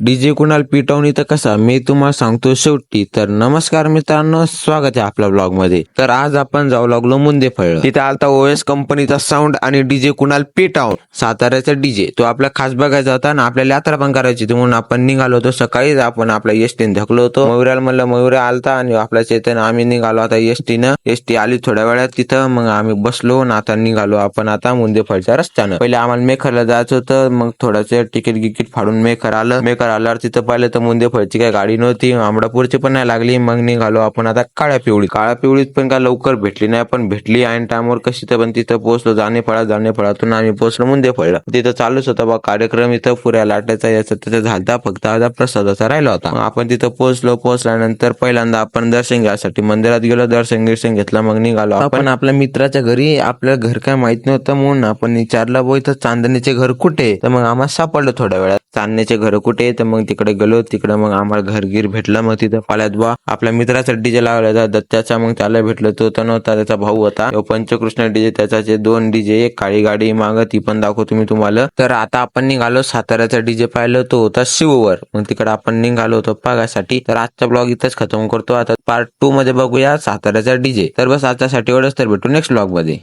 DJ Kunal पिटवणी तर कसा? मी तुम्हाला सांगतो शेवटी. तर नमस्कार मित्रांनो स्वागत आहे आपल्या ब्लॉगमध्ये तर आज आपण जाऊ लागलो मुंदे फळ. तिथे आलता ओएस कंपनीचा साऊंड आणि डीजे कुणाल पिटाऊन साताऱ्याचा डीजे. तो आपला खास बघायचा होता आणि आपल्याला यात्रा पण करायची म्हणून आपण निघालो होतो. सकाळीच आपण आपल्या एसटीन धकलो होतो. मयुराला म्हणलं मयुरा आलता आणि आपल्या चेतन आम्ही निघालो आता एसटीनं. एसटी आली थोड्या वेळात तिथं. मग आम्ही बसलो आणि आता निघालो आपण आता मुंदे फळच्या रस्त्यानं. पहिले आम्हाला मेखरला जायचं होतं. मग थोडंसं तिकीट गिकीट फाडून मेखर आलं. मेखर आल्यावर तिथं पाहिलं तर मुंदे फळची काय गाडी नव्हती आमडापूरची पण नाही लागली. मग निघालो आपण आता काळ्या पिवळी. काळ्या पिवळीत पण काय लवकर भेटली नाही पण भेटली आणि टायमवर कशी तर पण तिथं पोहोचलो. जाणे फळा जाणे फळातून आम्ही पोहोचलो मुंदे फळला. तिथं चालूच होता बा कार्यक्रम इथं पुऱ्या लाटायचा याचा तिथं झालता. फक्त आता प्रसादाचा राहिला होता. मग आपण तिथं पोहोचलो पोहोचल्यानंतर पहिल्यांदा आपण दर्शन घ्यायसाठी मंदिरात गेलो दर्शन गिर्शन घेतलं मग निघालो आपण. आपल्या मित्राच्या घरी आपल्या घर काय माहीत नव्हतं म्हणून आपण विचारलं बो इथं चांदणीचे घर कुठे? तर मग आम्हाला सापडलं थोड्या वेळात. चांदण्याचे घर कुठे तर मग तिकडे गेलो. तिकडे मग आम्हाला घरगीर भेटलं. मग तिथं पाल्यात बा आपल्या मित्राचा डीजे लावला होता. दत्त्याचा मग त्याला भेटलं तो तर नव्हता त्याचा भाऊ होता. पंचकृष्ण डीजे त्याचा दोन डीजे एक काळी गाडी माग ती पण दाखवतो मी तुम्हाला. तर आता आपण निघालो साताऱ्याचा डीजे पाहिलं तो होता शिववर. मग तिकडे आपण निघालो होतो पागासाठी तर आजचा ब्लॉग इथंच खतम करतो. आता पार्ट टू मध्ये बघूया साताऱ्याचा डीजे तर बस आजच्यासाठी एवढंच. तर भेटू नेक्स्ट ब्लॉगमध्ये.